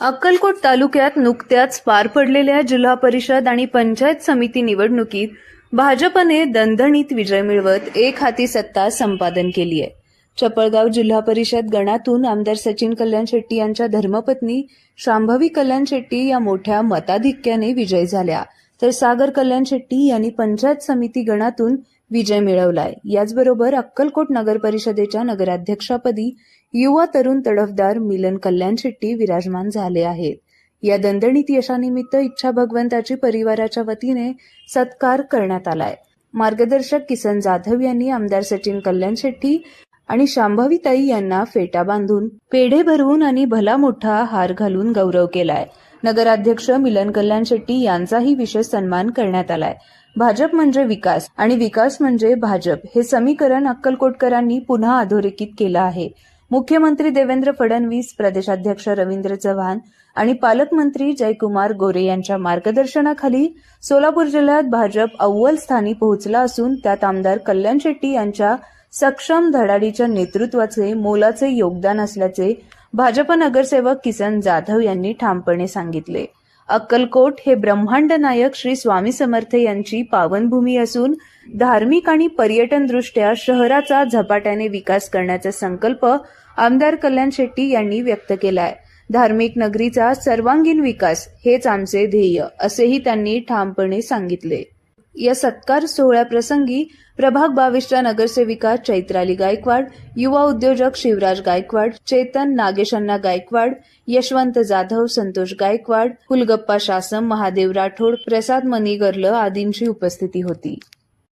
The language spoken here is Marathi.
अक्कलकोट तालुक्यात नुकत्याच पार पडलेल्या जिल्हा परिषद आणि पंचायत समिती निवडणुकीत भाजपने दणदणीत विजय मिळवत एक हाती सत्ता संपादन केली आहे. चपळगाव जिल्हा परिषद गणातून आमदार सचिन कल्याण शेट्टी यांच्या धर्मपत्नी शांभवी कल्याण शेट्टी या मोठ्या मताधिक्याने विजय झाल्या. तर सागर कल्याण शेट्टी यांनी पंचायत समिती गणातून विजय मिळवलाय. याचबरोबर अक्कलकोट नगर परिषदेच्या नगराध्यक्षापदी युवा तरुण तडफदार मिलन कल्याण शेट्टी विराजमान झाले आहेत. या दणदणीत यशानिमित्त इच्छा भगवंताची परिवाराच्या वतीने सत्कार करण्यात आलाय. मार्गदर्शक किसन जाधव यांनी आमदार सचिन कल्याण शेट्टी आणि शांभवीताई यांना फेटा बांधून पेढे भरवून आणि भला मोठा हार घालून गौरव केलाय. नगराध्यक्ष मिलन कल्याण शेट्टी यांचाही विशेष सन्मान करण्यात आलाय. भाजप म्हणजे विकास आणि विकास म्हणजे भाजप हे समीकरण अक्कलकोटकरांनी पुन्हा अधोरेखित केलं आहे. मुख्यमंत्री देवेंद्र फडणवीस प्रदेशाध्यक्ष रवींद्र चव्हाण आणि पालकमंत्री जयकुमार गोरे यांच्या मार्गदर्शनाखाली सोलापूर जिल्ह्यात भाजप अव्वल स्थानी पोहोचला असून त्यात आमदार कल्याण शेट्टी यांच्या सक्षम धडाडीच्या नेतृत्वाचे मोलाचे योगदान असल्याचे भाजप नगरसेवक किसन जाधव यांनी ठामपणे सांगितले अक्कलकोट हे ब्रह्मांड नायक श्री स्वामी समर्थ यांची पावनभूमी असून धार्मिक आणि पर्यटन दृष्ट्या शहराचा झपाट्याने विकास करण्याचा संकल्प आमदार कल्याण शेट्टी यांनी व्यक्त केलाय. धार्मिक नगरीचा सर्वांगीण विकास हेच आमचे ध्येय असेही त्यांनी ठामपणे सांगितले. या सत्कार सोहळ्याप्रसंगी प्रभाग बावीसच्या नगरसेविका चैत्राली गायकवाड युवा उद्योजक शिवराज गायकवाड चेतन नागेशन्ना गायकवाड यशवंत जाधव संतोष गायकवाड फुलगप्पा शासम महादेव राठोड प्रसाद मनिगर्ल आदींची उपस्थिती होती.